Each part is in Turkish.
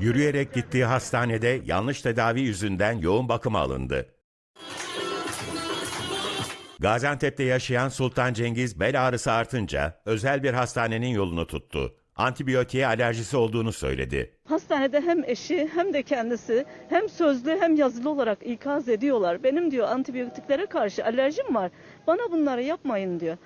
Yürüyerek gittiği hastanede yanlış tedavi yüzünden yoğun bakıma alındı. Gaziantep'te yaşayan Sultan Cengiz bel ağrısı artınca özel bir hastanenin yolunu tuttu. Antibiyotiğe alerjisi olduğunu söyledi. Hastanede hem eşi hem de kendisi hem sözlü hem yazılı olarak ikaz ediyorlar. Benim diyor antibiyotiklere karşı alerjim var. Bana bunları yapmayın diyor.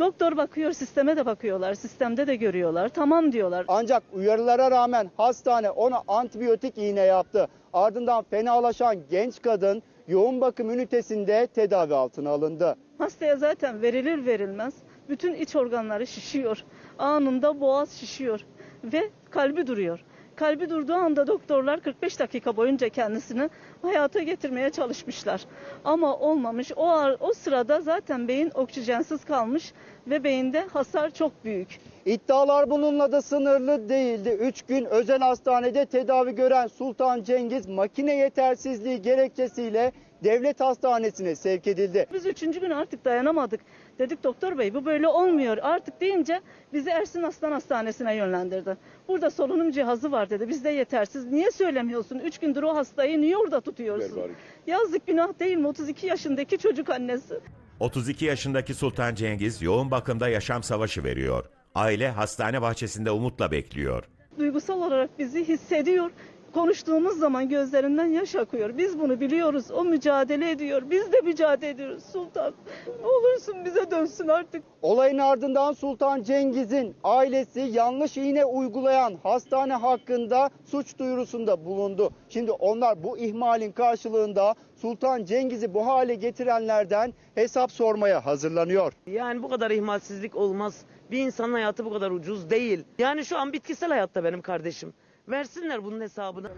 Doktor bakıyor, sisteme de bakıyorlar, sistemde de görüyorlar. Tamam diyorlar. Ancak uyarılara rağmen hastane ona antibiyotik iğne yaptı. Ardından fenalaşan genç kadın yoğun bakım ünitesinde tedavi altına alındı. Hastaya zaten verilir verilmez bütün iç organları şişiyor. Anında boğaz şişiyor ve kalbi duruyor. Kalbi durduğu anda doktorlar 45 dakika boyunca kendisini hayata getirmeye çalışmışlar. Ama olmamış. O, o sırada zaten beyin oksijensiz kalmış ve beyinde hasar çok büyük. İddialar bununla da sınırlı değildi. 3 gün özel hastanede tedavi gören Sultan Cengiz makine yetersizliği gerekçesiyle devlet hastanesine sevk edildi. Biz üçüncü gün artık dayanamadık. Dedik doktor bey bu böyle olmuyor artık deyince bizi Ersin Aslan Hastanesi'ne yönlendirdi. Burada solunum cihazı var dedi. Bizde yetersiz. Niye söylemiyorsun? Üç gündür o hastayı niye orada tutuyorsun? Yazık günah değil mi? 32 yaşındaki çocuk annesi. 32 yaşındaki Sultan Cengiz yoğun bakımda yaşam savaşı veriyor. Aile hastane bahçesinde umutla bekliyor. Duygusal olarak bizi hissediyor. Konuştuğumuz zaman gözlerinden yaş akıyor. Biz bunu biliyoruz. O mücadele ediyor. Biz de mücadele ediyoruz Sultan. Ne olursun bize dönsün artık. Olayın ardından Sultan Cengiz'in ailesi yanlış iğne uygulayan hastane hakkında suç duyurusunda bulundu. Şimdi onlar bu ihmalin karşılığında Sultan Cengiz'i bu hale getirenlerden hesap sormaya hazırlanıyor. Yani bu kadar ihmalsizlik olmaz. Bir insanın hayatı bu kadar ucuz değil. Yani şu an bitkisel hayatta benim kardeşim. Versinler bunun hesabını.